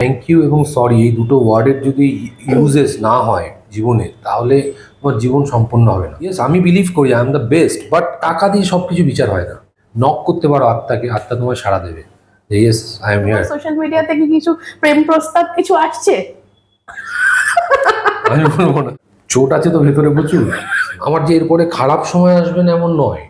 Thank you এবং sorry এই দুটো ওয়ার্ডের যদি ইউজেস না হয় জীবনে তাহলে তোমার জীবন সম্পূর্ণ হবে না। ইয়েস আমি বিলিভ করি I am the best but টাকা দিয়ে সব কিছু বিচার হয় না। নক করতে পারো আত্মাকে আত্মা তোমায় সাড়া দেবে। Yes I am here social মিডিয়াতে কি কিছু প্রেম প্রস্তাব কিছু আসছে? আমি বলব না। চোট আছে তো ভেতরে প্রচুর। আমার যে এরপরে খারাপ সময় আসবে না এমন নয়।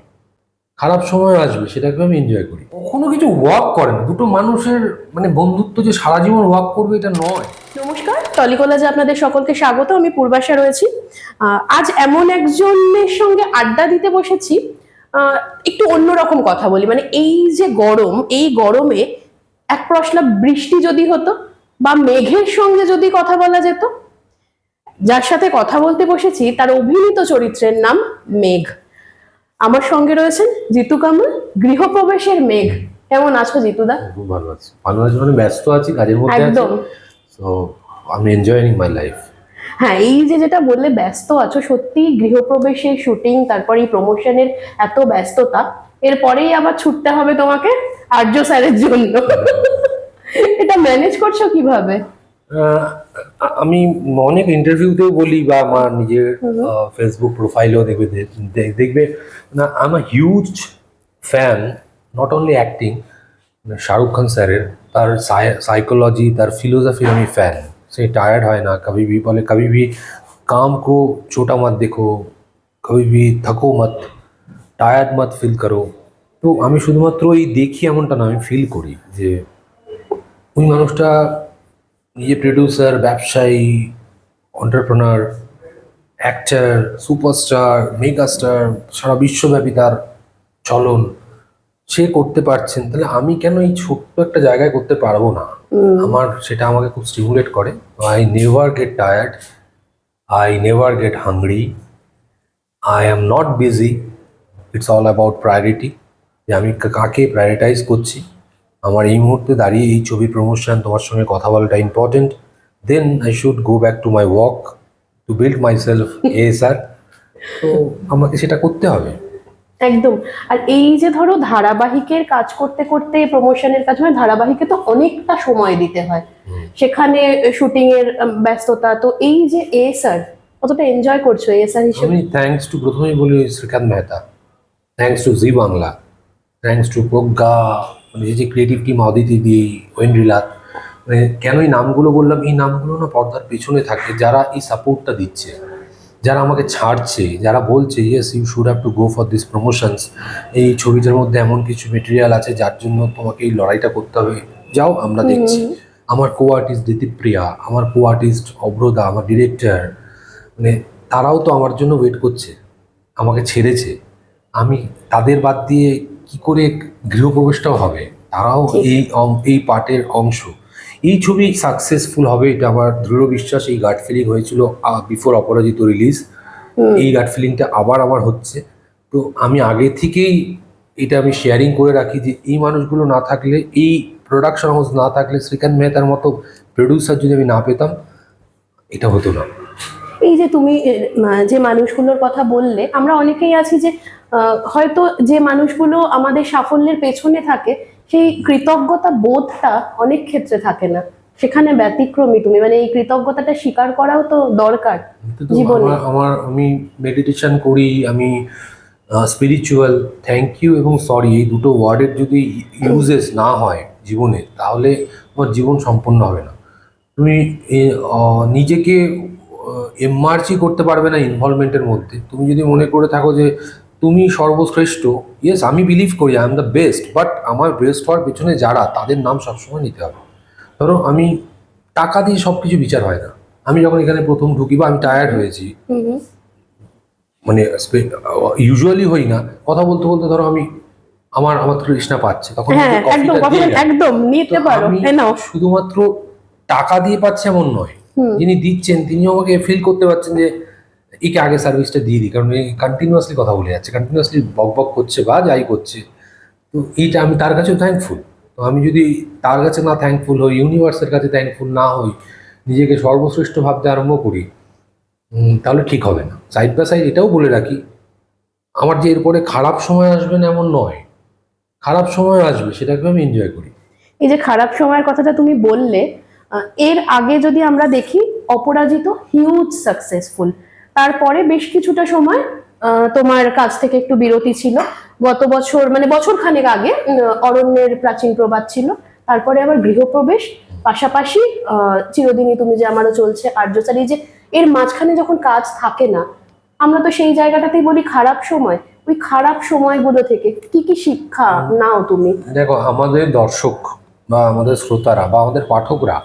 খারাপ সময় আসবে সেটাকে আমি এনজয় করি। কখনো কিছু ওয়ার্ক করে না, দুটো মানুষের মানে বন্ধুত্ব যে সারা জীবন ওয়ার্ক করবে এটা নয়। নমস্কার টলিকোলাজে আপনাদের সকলকে স্বাগত, আমি পূর্বাশা রয়েছি। আজ এমন একজনের সঙ্গে আড্ডা দিতে বসেছি। একটু অন্যরকম কথা বলি মানে এই যে গরম, এই গরমে এক প্রশ্ন, বৃষ্টি যদি হতো বা মেঘের সঙ্গে যদি কথা বলা যেত, যার সাথে কথা বলতে বসেছি, তার অভিনীত চরিত্রের নাম মেঘ। আমার সঙ্গে রয়েছেন জিতু কামল গৃহপ্রবেশের মেঘ। কেমন আছো জিতুদা খুব ভালো আছি। ভালো আছি মানে ব্যস্ত আছি কাজের মধ্যে একদম। তো আমি এনজয়িং মাই লাইফ হ্যাঁ এই যে যেটা বললে ব্যস্ত আছো সত্যি গৃহপ্রবেশের শুটিং তারপর এই প্রমোশনের এত ব্যস্ততা এরপরেই আবার ছুটতে হবে তোমাকে আর্য স্যারের জন্য। এটা ম্যানেজ করছ কীভাবে? আমি অনেক ইন্টারভিউতেও বলি বা আমার নিজের ফেসবুক প্রোফাইলেও দেখবে দেখবে না I'm a huge fan not only acting Shahrukh Khan স্যারের তার সাইকোলজি তার ফিলোসফির আমি ফ্যান সে টায়ার্ড হয় না কবি ভি বলে কবি ভি কাম কো ছোটা মত দেখো কবি ভি থকো মত টায়ার্ড মত ফিল করো। তো আমি শুধুমাত্র এই দেখি এমনটা না আমি ফিল করি যে ওই মানুষটা নিজে প্রডিউসার ব্যবসায়ী অন্টারপ্রনার অ্যাক্টার সুপারস্টার মেগাস্টার সারা বিশ্বব্যাপী তার চলন সে করতে পারছেন। তাহলে আমি কেন এই ছোট্ট একটা জায়গায় করতে পারব না? আমার সেটা আমাকে খুব স্টিমুলেট করে। I never get tired I never get hungry I am not busy it's all about priority যে আমি কাকে প্রায়োরিটাইজ করছি? আমার এই মুহূর্তে দাঁড়িয়ে এই ছবি প্রমোশন তোমার সঙ্গে কথা বলাটা important then I should go back to my work to build myself ASR তো আমাকে সেটা করতে হবে। একদম। আর এই যে ধরো ধারাবাহিকের কাজ করতে করতে প্রমোশনের কাজ মানে ধারাবাহিকে তো অনেকটা সময় দিতে হয়। সেখানে শুটিং এর ব্যস্ততা তো এই যে এ স্যার কতটা এনজয় করছ এ স্যার হিসেবে? আমি থ্যাঙ্কস টু প্রথমেই বলি Srikanth Mehta thanks to Zee Bangla thanks to Pragya মানে যে যে ক্রিয়েটিভ টিম অদিতি দি ওয়েন্ড্রিলাত মানে কেন এই নামগুলো বললাম? এই নামগুলো না পর্দার পেছনে থাকে যারা এই সাপোর্টটা দিচ্ছে যারা আমাকে ছাড়ছে যারা বলছে yes you should have to go for this promotions এই ছবিটার মধ্যে এমন কিছু মেটেরিয়াল আছে যার জন্য তোমাকে এই লড়াইটা করতে হবে। যাও আমরা দেখছি। আমার কো আর্টিস্ট দিতিপ্রিয়া আমার কো আর্টিস্ট অব্রদা আমার ডিরেক্টর মানে তারাও তো আমার জন্য ওয়েট করছে আমাকে ছেড়েছে। আমি তাদের বাদ দিয়ে কি করে গৃহপ্রবেশটাও হবে? তারাও এই এই পার্টের অংশ। এই ছবি সাকসেসফুল হবে এটা আমার দৃঢ় বিশ্বাস। এই গার্ড ফিলিং হয়েছিল বিফোর অপরাজিত রিলিজ এই গার্ড ফিলিংটা আবার আমার হচ্ছে। তো আমি আগে থেকেই এটা আমি শেয়ারিং করে রাখি যে এই মানুষগুলো না থাকলে এই প্রোডাকশন হাউস না থাকলে শ্রীকান্ত মেহতার মতো প্রডিউসার যদি আমি না পেতাম এটা হতো না। এই যে তুমি যে মানুষগুলোর কথা বললে আমরা অনেকেই আছি যে হয়তো যে মানুষগুলো আমাদের সাফল্যের পেছনে থাকে সেই কৃতজ্ঞতা বোধটা অনেক ক্ষেত্রে থাকে না সেখানে ব্যতিক্রমী তুমি মানে এই কৃতজ্ঞতাটা স্বীকার করাও তো দরকার জীবনে। আমার আমার আমি মেডিটেশন করি আমি স্পিরিচুয়াল থ্যাংক ইউ এবং সরি এই দুটো ওয়ার্ডের যদি ইউজেস না হয় জীবনে তাহলে তোমার জীবন সম্পূর্ণ হবে না তুমি নিজেকে এমআরসি করতে পারবে না ইনভলভমেন্টের মধ্যে তুমি যদি মনে করে থাকো যে তুমি সর্বশ্রেষ্ঠ ইয়েস আমি বিলিভ করি I am the best but আমার বেস্ট হওয়ার পেছনে যারা তাদের নাম সবসময় নিতে হবে ধরো আমি টাকা দিয়ে সব কিছু বিচার হয় না আমি যখন এখানে প্রথম ঢুকি বা আমি টায়ার্ড হয়েছি। মানে ইউজুয়ালি হই না কথা বলতে বলতে ধরো আমি আমার আমার তৃষ্ণা পাচ্ছে তখন হ্যাঁ একদম। একদম নিতে পারো শুধুমাত্র টাকা দিয়ে পাচ্ছে এমন নয়। যিনি দিচ্ছেন তিনি আমাকে ফিল করতে পারছেন যে একে আগে সার্ভিসটা দিয়ে দিই। কারণ এই কন্টিনিউয়াসলি কথা বলে যাচ্ছে কন্টিনিউয়াসলি বক বক করছে বা যাই করছে। তো এইটা আমি তার কাছেও থ্যাঙ্কফুল তো আমি যদি তার কাছে না থ্যাঙ্কফুল হই ইউনিভার্সের কাছে থ্যাঙ্কফুল না হই নিজেকে সর্বশ্রেষ্ঠ ভাবতে আরম্ভ করি তাহলে ঠিক হবে না। সাইড বাই সাইড এটাও বলে রাখি আমার যে এরপরে খারাপ সময় আসবে না এমন নয়। খারাপ সময় আসবে সেটাকে আমি এনজয় করি। এই যে খারাপ সময়ের কথাটা তুমি বললে এর আগে যদি আমরা দেখি, অপরাজিত হিউজ সাকসেসফুল তারপরে বেশ কিছুটা সময় তোমার কাছ থেকে একটু বিরতি ছিল। গত বছর মানে বছর খানেক আগে অরণ্যের প্রাচীন প্রবাদ ছিল। তারপরে আবার গৃহপ্রবেশ। পাশাপাশি চিরদিনই তুমি যে আমারও চলছে আর্যচারী যে এর মাঝখানে যখন কাজ থাকে না, আমরা তো সেই জায়গাটাতেই বলি খারাপ সময়। ওই খারাপ সময়গুলো থেকে কি কি শিক্ষা নাও তুমি? দেখো, আমাদের দর্শক বা আমাদের শ্রোতারা বা আমাদের পাঠকরা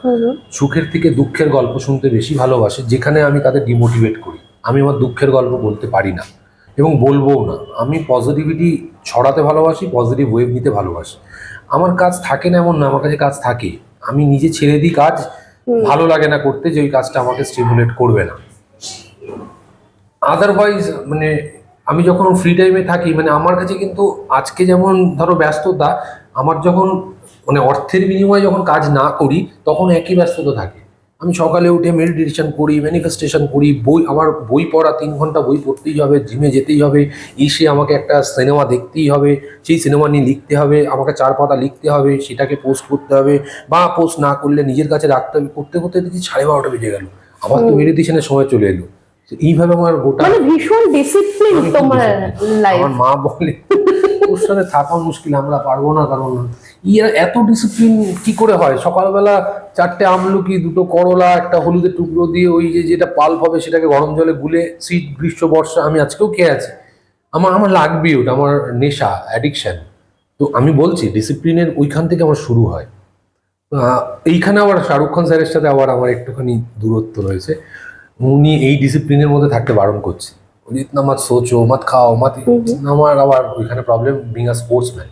সুখের থেকে দুঃখের গল্প শুনতে বেশি ভালোবাসে যেখানে আমি তাদের ডিমোটিভেট করি। আমি আমার দুঃখের গল্প বলতে পারি না এবং বলবোও না। আমি পজিটিভিটি ছড়াতে ভালোবাসি পজিটিভ ওয়েভ নিতে ভালোবাসি। আমার কাজ থাকে না এমন না আমার কাছে কাজ থাকে। আমি নিজে ছেড়ে দিই কাজ ভালো লাগে না করতে যে ওই কাজটা আমাকে স্টিমুলেট করবে না। আদারওয়াইজ মানে আমি যখন ফ্রি টাইমে থাকি মানে আমার কাছে কিন্তু আজকে যেমন ধরো ব্যস্ততা আমার যখন মানে অর্থের বিনিময়ে যখন কাজ না করি তখন একই ব্যস্ততা থাকে। আমি সকালে উঠে মেডিটেশন করি ম্যানিফেস্টেশন করি বই আমার বই পড়া তিন ঘণ্টা বই পড়তেই হবে জিমে যেতেই হবে এসে আমাকে একটা সিনেমা দেখতেই হবে সেই সিনেমা নিয়ে লিখতে হবে আমাকে চার পাতা লিখতে হবে সেটাকে পোস্ট করতে হবে বা পোস্ট না করলে নিজের কাছে রাখতে হবে করতে করতে দেখি সাড়ে বারোটা বেজে গেল। আমার তো মেডিটেশনের সময় চলে এলো। এইভাবে আমার গোটা মানে ভীষণ ডিসিপ্লিন তোমার লাইফ আমার মা বলে ওর সাথে থাকা মুশকিল আমরা পারব না কারণ ইয়া এত ডিসিপ্লিন কি করে হয়? সকালবেলা চারটে আমলকি দুটো করলা একটা হলুদের টুকরো দিয়ে ওই যে যেটা পাল্প হবে সেটাকে গরম জলে গুলে শীত গ্রীষ্ম বর্ষা আমি আজকেও খেয়ে আছি। আমার আমার লাগবে ওটা আমার নেশা অ্যাডিকশান তো আমি বলছি ডিসিপ্লিনের ওইখান থেকে আমার শুরু হয়। এইখানে আবার শাহরুখ খান স্যারের সাথে আবার আমার একটুখানি দূরত্ব রয়েছে। উনি এই ডিসিপ্লিনের মধ্যে থাকতে বারণ করছে। ইতনা মত সোচো মাত খাও মত আমার আবার ওইখানে প্রবলেম বিং আ স্পোর্টসম্যান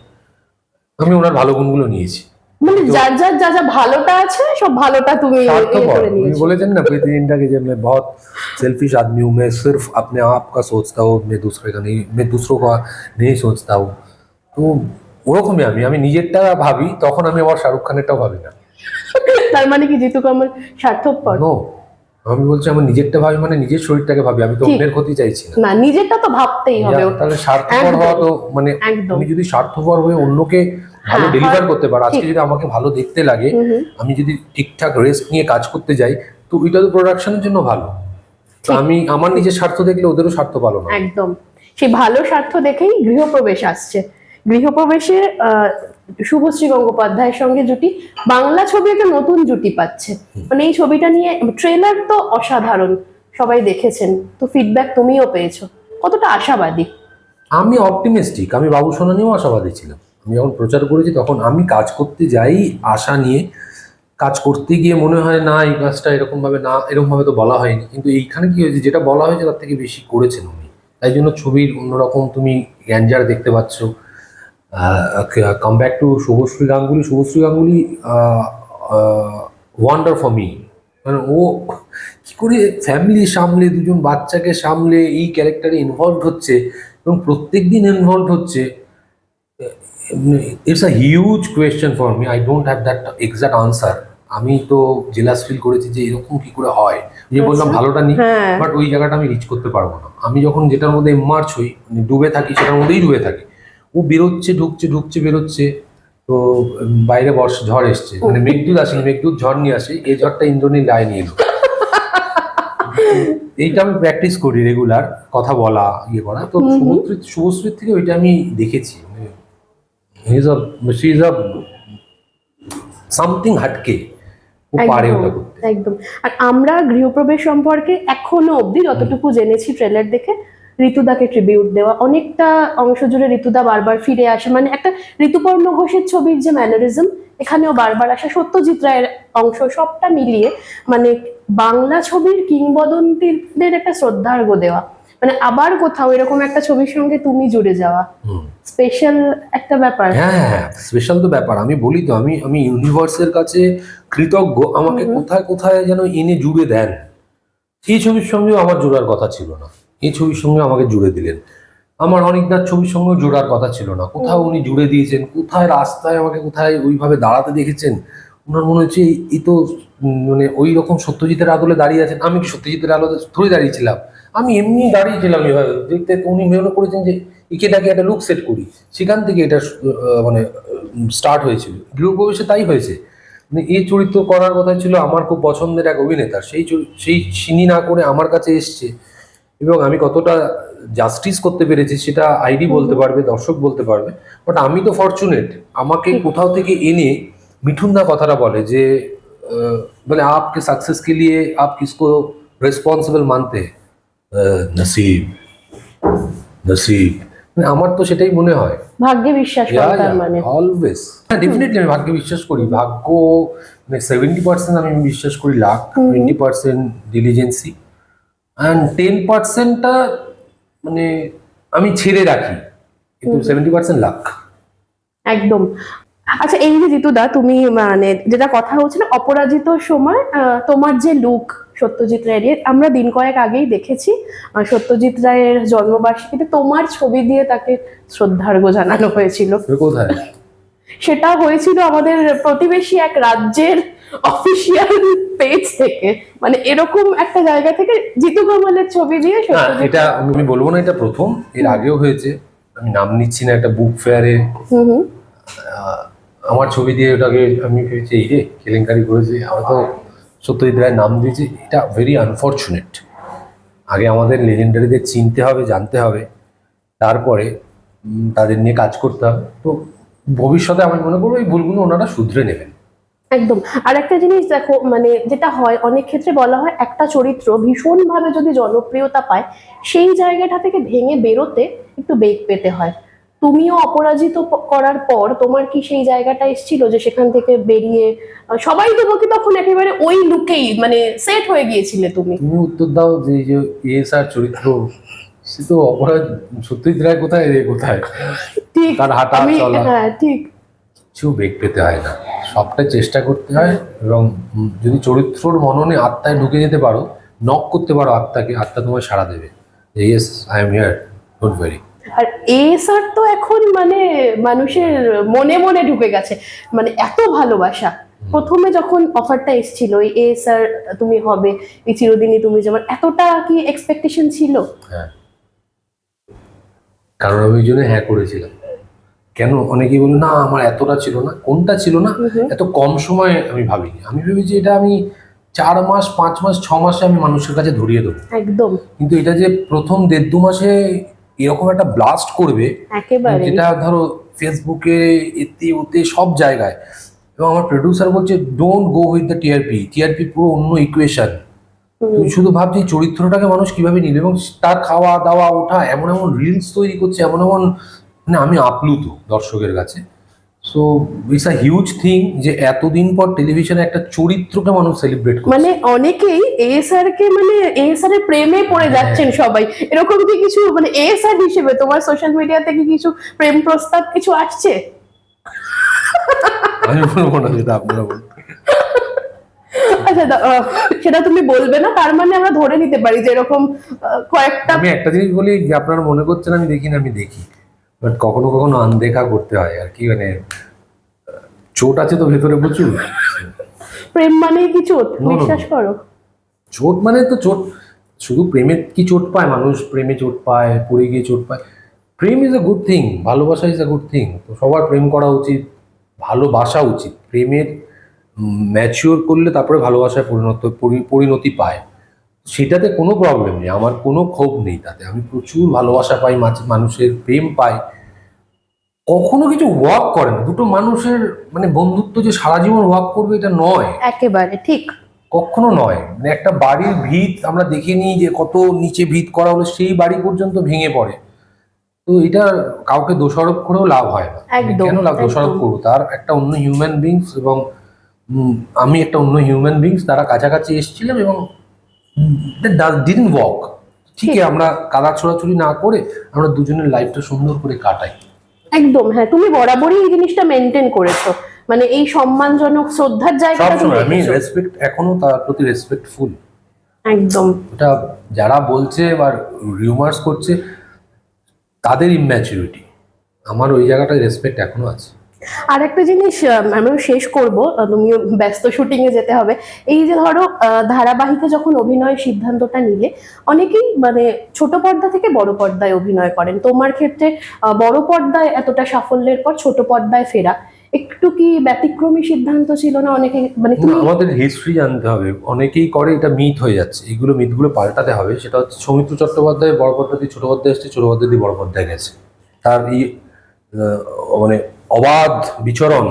আমি ওনার ভালো গুণগুলো নিয়েছি মানে যার যার যা যা ভালোটা আছে সব ভালোটা তুমি ইয়ে स्वार्थपर করে उन्हें নিয়েছো बोले थे ना प्रीति जिंटा की जब मैं बहुत सेल्फिश आदमी हूँ मैं सिर्फ अपने आप का सोचता हूँ मैं दूसरे का नहीं मैं दूसरों का नहीं सोचता हूँ তো ওরকমই আমি আমি নিজেরটা ভাবি তখন আমি আবার শাহরুখ খানেরটাও ভাবি না তার মানে কি জিতু আমার স্বার্থপর নো আমি বলছি আমার নিজেরটা ভাবি মানে নিজের শরীরটাকে ভাবি আমি তো অন্যের ক্ষতি চাইছি না। না নিজেরটা তো ভাবতেই হবে। তাহলে স্বার্থপর হওয়া তো মানে তুমি যদি স্বার্থপর হয়ে অন্যকে ভালো হ্যাঁ, ডেলিভার করতে পারো আজকে যদি আমাকে ভালো দেখতে লাগে। আমি যদি ঠিকঠাক রেস্ট নিয়ে কাজ করতে যাই তো ওইটা তো প্রোডাকশনের জন্য ভালো। তো আমি আমার নিজের স্বার্থ দেখলে ওদেরও স্বার্থ ভালো না। একদম। সেই ভালো স্বার্থ দেখেই গৃহপ্রবেশ আসছে। গৃহপ্রবেশে শুভশ্রী গঙ্গোপাধ্যায়ের সঙ্গে জুটি বাংলা ছবি একটা নতুন জুটি পাচ্ছে। মানে এই ছবিটা নিয়ে ট্রেলার তো অসাধারণ সবাই দেখেছেন। তো ফিডব্যাক তুমিও পেয়েছ। কতটা আশাবাদী? আমি অপটিমিস্টিক আমি বাবু সোনা নিয়েও আশাবাদী ছিলাম। আমি যখন প্রচার করেছি তখন আমি কাজ করতে যাই আশা নিয়ে। কাজ করতে গিয়ে মনে হয় না এই কাজটা এরকমভাবে না এরকমভাবে তো বলা হয়নি। কিন্তু এইখানে কি হয়েছে যেটা বলা হয়েছে তার থেকে বেশি করেছেন উনি। তাই জন্য ছবির অন্যরকম তুমি গ্যাঞ্জার দেখতে পাচ্ছ। Come back to Subhashree Ganguly. Subhashree Ganguly wonder for me মানে ও কি করে ফ্যামিলি সামলে দুজন বাচ্চাকে সামলে এই ক্যারেক্টারে ইনভলভ হচ্ছে এবং প্রত্যেক দিন ইনভলভ হচ্ছে it's a huge question for me I don't have that exact answer আমি তো জেলাস ফিল করেছি যে এরকম কি করে হয়। যে বললাম আচ্ছা। ভালোটা নিই হ্যাঁ। বাট ওই জায়গাটা আমি রিচ করতে পারব না। আমি যখন যেটার মধ্যে ইমার্চ হই মানে ডুবে থাকি সেটার মধ্যেই ডুবে থাকি। ও বেরোচ্ছে ঢুকছে ঢুকছে বেরোচ্ছে। তো বাইরে বর্ষ ঝড় এসছে। মানে মেঘদূত আসেনি মেঘদূত ঝড় নিয়ে আসে। এই ঝড়টা ইন্দ্রনীল রায় নিয়ে এলো। এইটা আমি প্র্যাকটিস করি রেগুলার কথা বলা ইয়ে করা। তো। শুভশ্রী শুভশ্রীর থেকে ওইটা আমি দেখেছি। শি ইজ আ সামথিং হাটকে। একদম, একদম। আর আমরা গৃহপ্রবেশ সম্পর্কে এখনও অবধি যতটুকু জেনেছি ট্রেলার দেখে ঋতুদাকে ট্রিবিউট দেওয়া। অনেকটা অংশ জুড়ে ঋতুদা বারবার ফিরে আসে। মানে একটা ঋতুপর্ণ ঘোষের ছবির যে ম্যানারিজম এখানেও বারবার আসা। সত্যজিৎ রায়ের অংশ সবটা মিলিয়ে মানে বাংলা ছবির কিংবদন্তিদের একটা শ্রদ্ধার্ঘ দেওয়া। মানে আবার কোথাও এরকম একটা ছবির সঙ্গে তুমি জুড়ে যাওয়া। স্পেশাল একটা ব্যাপার। হ্যাঁ হ্যাঁ স্পেশাল তো ব্যাপার। আমি বলি তো আমি আমি ইউনিভার্সের কাছে কৃতজ্ঞ। আমাকে। কোথায় কোথায় যেন এনে জুড়ে দেন। এই ছবির সঙ্গেও আমার জোড়ার কথা ছিল না। এই ছবির সঙ্গে আমাকে জুড়ে দিলেন। আমার অনেকদার ছবির সঙ্গেও জোড়ার কথা ছিল না। কোথাও উনি জুড়ে দিয়েছেন, কোথায় রাস্তায় আমাকে কোথায় ওইভাবে দাঁড়াতে দেখেছেন, ওনার মনে হচ্ছে এই- তো মানে ওই রকম সত্যজিতের আদলে দাঁড়িয়ে আছেন। আমি কি সত্যজিতের আলোতে থরে দাঁড়িয়েছিলাম? আমি এমনি দাঁড়িয়েছিলাম এভাবে। দেখতে উনি মনে করেছেন যে একে তাকে একটা লুক সেট করি। সেখান থেকে এটা মানে স্টার্ট হয়েছিল। গৃহপ্রবেশে তাই হয়েছে। মানে এই চরিত্র করার কথা ছিল আমার খুব পছন্দের এক অভিনেতা। সেই সেই চিনি না করে আমার কাছে এসছে। এবং আমি কতটা জাস্টিস করতে পেরেছি সেটা আইডি বলতে পারবে দর্শক বলতে পারবে বাট আমি তো ফরচুনেট আমাকে কোথাও থেকে এনে মিঠুনদা কথাটা বলে যে আহ, বলে আপকে সাকসেস के लिए आप किसको रेस्पॉन्सिबल मानते हैं আহ, নসিব নসিব মানে আমার তো সেটাই মনে হয় ভাগ্যে বিশ্বাস করো তার মানে অলওয়েজ হ্যাঁ ডেফিনেটলি আমি ভাগ্যে বিশ্বাস করি ভাগ্য মানে সেভেন্টি পার্সেন্ট আমি বিশ্বাস করি lakh twenty percent ডিলিজেন্সি and ten পার্সেন্টটা মানে আমি ছেড়ে রাখি। কিন্তু সেভেন্টি পার্সেন্ট লাক একদম। আচ্ছা এই যে জিতুদা তুমি মানে যেটা কথা হচ্ছিল অপরাজিত সময় তোমার যে লুক সত্যজিৎ রায়ের আমরা দিন কয়েক আগেই দেখেছি সত্যজিৎ রায়ের জন্মবার্ষিকীতে তোমার ছবি দিয়ে তাকে শ্রদ্ধার্ঘ্য জানানো হয়েছিল। কোথায়? সেটা হয়েছিল আমাদের প্রতিবেশী এক রাজ্যের অফিসিয়াল পেজ থেকে। মানে এরকম একটা জায়গা থেকে জিতু কামালের ছবি দিয়ে এটা আমি বলব না এটা প্রথম। এর আগেও হয়েছে। আমি নাম নিচ্ছি না একটা বুক ফেয়ারে আমার ছবি দিয়ে ওটাকে আমি ভেবেছি এই রে কেলেঙ্কারি করেছি আমরা তো সত্যজিৎ রায়ের নাম দিয়েছি এটা ভেরি আনফর্চুনেট আগে আমাদের লেজেন্ডারিদের চিনতে হবে জানতে হবে। তারপরে তাদের নিয়ে কাজ করতে হবে। তো ভবিষ্যতে আমি মনে করব এই ভুলগুলো ওনারা শুধরে নেবেন। একদম। আর একটা জিনিস দেখো মানে যেটা হয় অনেক ক্ষেত্রে বলা হয় একটা চরিত্র ভীষণভাবে যদি জনপ্রিয়তা পায় সেই জায়গাটা থেকে ভেঙে বেরোতে একটু বেগ পেতে হয়। তুমিও অপরাজিত করার পর তোমার কি সেই জায়গাটা এসেছিল যে সেখান থেকে বেরিয়ে সবাই তোমাকে তখন একেবারে ওই লুকেই মানে সেট হয়ে গিয়েছিলে তুমি। তুমি উত্তর দাও যে যে এএসআর চরিত্র সে তো অপরাধ সত্যজিৎ রায় কোথায় রে কোথায়? ঠিক তার হাঁটা চলা। হ্যাঁ ঠিক। কিছু বেগ পেতে হয় না। সবটাই চেষ্টা করতে হয় এবং যদি চরিত্রর মননে আত্মায় ঢুকে যেতে পারো নক করতে পারো আত্মাকে আত্মা তোমায় সাড়া দেবে। Yes I am here don't worry R SR তো এখন মানে মানুষের মনে মনে ঢুকে গেছে। মানে এত ভালোবাসা। প্রথমে যখন অফারটা এসেছিল এই এসআর তুমি হবে এই চিরদিনই তুমি যেমন এতটা কি এক্সপেকটেশন ছিল? হ্যাঁ। কারণ আমি ওই জন্য হ্যাঁ করেছিলাম। কেন? অনেকেই বলল না আমার এতটা ছিল না। কোনটা ছিল না? এত কম সময়ে আমি ভাবিনি। আমি ভেবেছি এটা আমি চার মাস পাঁচ মাস ছ মাসে আমি মানুষের কাছে ধরিয়ে দেবো। একদম। কিন্তু এটা যে প্রথম দেড় দু মাসে এরকম একটা ব্লাস্ট করবে যেটা ধরো ফেসবুকে এতে ওতে সব জায়গায়। এবং আমার প্রডিউসার বলছে don't go with the TRP TRP পুরো অন্য ইকুয়েশন তুই শুধু ভাবছি চরিত্রটাকে মানুষ কীভাবে নিবে? এবং তার খাওয়া দাওয়া ওঠা এমন এমন রিলস তৈরি করছে এমন এমন মানে আমি আপ্লুত দর্শকের কাছে। So it's a huge thing যে এতদিন পর টেলিভিশনে একটা চরিত্রকে মানুষ সেলিব্রেট করছে। মানে অনেকেই এসআর কে মানে এসআর এর প্রেমে পড়ে যাচ্ছেন সবাই। এরকম কি কিছু মানে এসআর হিসেবে তোমার সোশ্যাল মিডিয়াতে কি কিছু প্রেম প্রস্তাব কিছু আসছে? আমি বলব না যেটা আপনারা বলুন। আচ্ছা সেটা তুমি বলবে না তার মানে আমরা ধরে নিতে পারি যে এরকম কয়েকটা আমি একটা জিনিস বলি যে আপনারা মনে করছেন আমি দেখি না আমি দেখি। বাট কখনো কখনো আনদেখা করতে হয় আর কি মানে চোট আছে তো ভেতরে প্রচুর। প্রেম মানেই কি চোট? বিশ্বাস করো। চোট মানে তো চোট শুধু প্রেমে কি চোট পায়? মানুষ প্রেমে চোট পায় পড়ে গিয়ে চোট পায়। প্রেম ইজ এ গুড থিং ভালোবাসা ইজ এ গুড থিং তো সবার প্রেম করা উচিত ভালোবাসা উচিত। প্রেমের ম্যাচিওর করলে তারপরে ভালোবাসায় পরিণত পরি- পরিণতি পায়। সেটাতে কোনো প্রবলেম নেই। আমার কোনো ক্ষোভ নেই তাতে। আমি প্রচুর ভালোবাসা পাই মানুষের প্রেম পাই। কখনো কিছু ওয়ার্ক করে না। দুটো মানুষের মানে বন্ধুত্ব যে সারা জীবন ওয়ার্ক করবে এটা নয়। একেবারে ঠিক। কখনো নয়। মানে একটা বাড়ির ভিত আমরা দেখে নিই যে কত নিচে ভিত করা হলো সেই বাড়ি পর্যন্ত ভেঙে পড়ে। তো এটা কাউকে দোষারোপ করেও লাভ হয় না। কেন লাভ দোষারোপ করব? তার একটা অন্য হিউম্যান বিংস এবং আমি একটা অন্য হিউম্যান বিংস তারা কাছাকাছি এসেছিলাম এবং ডিন ওয়াক ঠিক। আমরা কাদা ছোড়াছুড়ি না করে আমরা দুজনের লাইফটা সুন্দর করে কাটাই। একদম হ্যাঁ তুমি বরাবরই এই জিনিসটা মেনটেন করেছ। মানে এই সম্মানজনক শ্রদ্ধার জায়গাটা তুমি আমি রেসপেক্ট এখনও তার প্রতি রেসপেক্টফুল একদম। ওটা যারা বলছে বা রিউমার্স করছে তাদের ইম্যাচুরিটি আমার ওই জায়গাটায় রেসপেক্ট এখনও আছে। আর একটা জিনিস আমিও শেষ করব তুমিও ব্যস্ত শুটিং এ যেতে হবে। এই যে ধরো ধারাবাহিকে যখন অভিনয়ের সিদ্ধান্তটা নিলে অনেকেই মানে ছোট পর্দা থেকে বড় পর্দায় অভিনয় করেন। তোমার ক্ষেত্রে বড় পর্দায় এতটা সাফল্যের পর ছোট পর্দায় ফেরা একটু কি ব্যতিক্রমী সিদ্ধান্ত ছিল না? অনেকে মানে আমাদের হিস্ট্রি জানতে হবে। অনেকেই করে এটা মিথ হয়ে যাচ্ছে। এগুলো মিথগুলো পাল্টাতে হবে। সেটা হচ্ছে সৌমিত্র চট্টোপাধ্যায় বড় পদ্মাতি ছোট পদ্মায় এসছে ছোট পদ্মাতি বড় পদ্মায় গেছে। তার এই মানে অবাধ বিচরণ।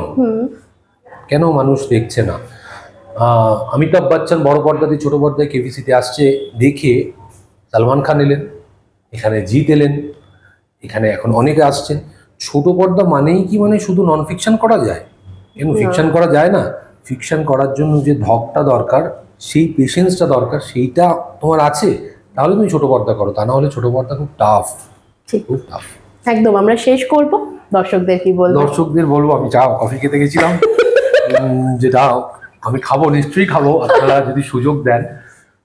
কেন মানুষ দেখছে না? অমিতাভ বচ্চন বড় পর্দাতে ছোট পর্দায় কেবিসিতে আসছে দেখে সালমান খান এলেন এখানে জিৎ এলেন এখানে এখন অনেকে আসছেন। ছোট পর্দা মানেই কি? মানে শুধু নন ফিকশন করা যায়? কেন ফিকশন করা যায় না? ফিকশন করার জন্য যে ধকটা দরকার সেই পেশেন্সটা দরকার সেইটা তোমার আছে। তাহলে তুমি ছোট পর্দা করো। তা না হলে ছোট পর্দা খুব টাফ খুব টাফ একদম আমরা শেষ করব। দর্শকদের কি বলব? দর্শকদের বলব আমি চা কফি খেতে গেছিলাম উম, যেটা আমি খাব নিশ্চয়ই খাব আপনারা যদি সুযোগ দেন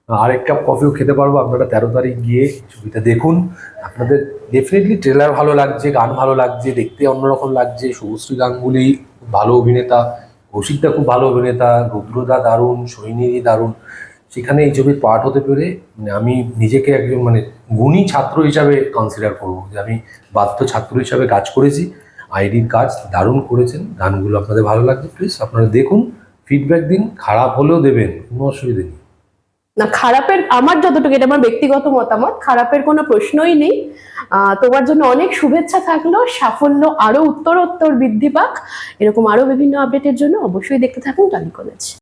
আরেক কাপ কফিও খেতে পারব আপনারা তেরো তারিখ গিয়ে ছবিটা দেখুন। আপনাদের ডেফিনেটলি ট্রেলার ভালো লাগছে গান ভালো লাগছে দেখতে অন্যরকম লাগছে। শুভশ্রী গাঙ্গুলি খুব ভালো অভিনেতা কৌশিকদা খুব ভালো অভিনেতা রুদ্রদা দারুণ সৈনিধি দারুণ। সেখানে এই ছবির পার্ট হতে পেরে মানে আমি নিজেকে একজন মানে গুণী ছাত্র হিসাবে কনসিডার করব। যে আমি বাধ্য ছাত্র হিসাবে কাজ করেছি আইডির কাজ দারুণ করেছেন, গানগুলো আপনাদের ভালো লাগছে প্লিজ আপনারা দেখুন ফিডব্যাক দিন, খারাপ হলেও দেবেন, কোনো অসুবিধে নেই। না, খারাপের, আমার যতটুকু, এটা আমার ব্যক্তিগত মতামত, খারাপের কোনো প্রশ্নই নেই। তোমার জন্য অনেক শুভেচ্ছা থাকল, সাফল্য আরও উত্তরোত্তর বৃদ্ধি পাক। এরকম আরও বিভিন্ন আপডেটের জন্য অবশ্যই দেখতে থাকুন টালি কলেজ